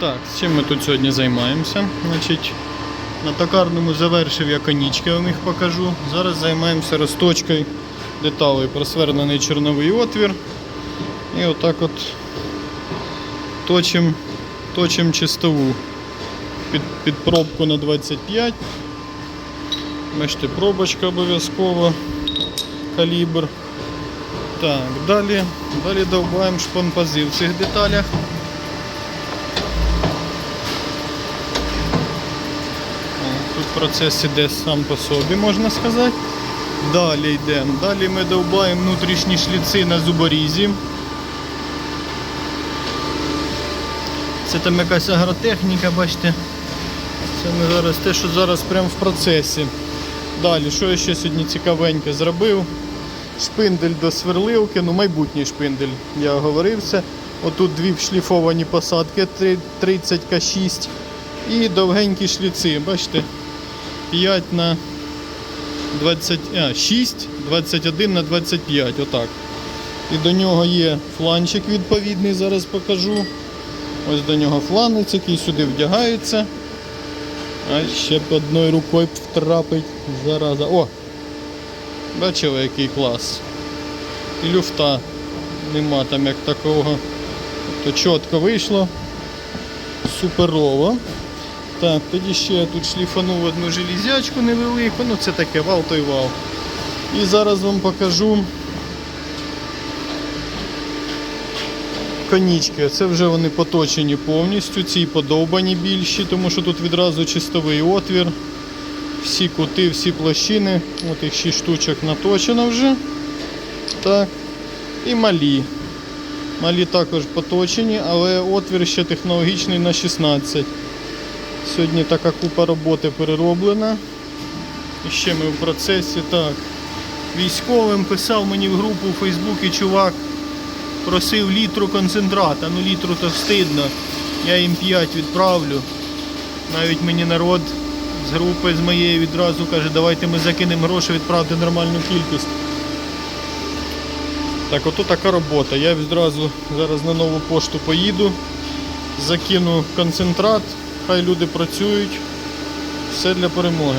Так, з чим ми тут сьогодні займаємося? Значить, на токарному завершив я конічки, я вам їх покажу. Зараз займаємося розточкою деталей. Просверлений чорновий отвір. І отак от точим, точим чистову під, під пробку на 25. Бачите, пробочка обов'язково, калібр. Так, далі, далі довбаємо шпанпази в цих деталях. О, Тут процес іде сам по собі, можна сказати. Далі йдемо. Далі ми довбаємо внутрішні шліци на зуборізі. Це там якась агротехніка, бачите. Це ми зараз те, що зараз прямо в процесі. Далі, що я ще сьогодні цікавеньке зробив? Шпиндель до сверливки, ну майбутній шпиндель, я говорив це. Отут дві шліфовані посадки 30К6 і довгенькі шліци, бачите, 5 на 20, а, 6, 21 на 25, отак. І до нього є фланчик відповідний, зараз покажу. Ось до нього фланець, який сюди вдягається. А ще б одною рукою втрапить зараза. О! Бачили, який клас. І люфта нема там як такого. То чітко вийшло. Суперово. Так, тоді ще я тут шліфанув одну железячку невелику, ну це таке вал той вал. І зараз вам покажу конічки. Це вже вони поточені повністю, ці подовбані більші, тому що тут відразу чистовий отвір. Всі кути, всі площини. От їх 6 штучок наточено вже. Так. І малі. Малі також поточені, але отвір ще технологічний на 16. Сьогодні така купа роботи перероблена. І ще ми в процесі. Так. Військовим писав мені в групу у Фейсбуці чувак, просив літру концентрата. Ну літру то встидно. Я їм 5 відправлю. Навіть мені народ з групи з моєї відразу каже, давайте ми закинемо гроші, відправте нормальну кількість. Так, ото така робота. Я відразу зараз на нову пошту поїду, закину концентрат, хай люди працюють. Все для перемоги.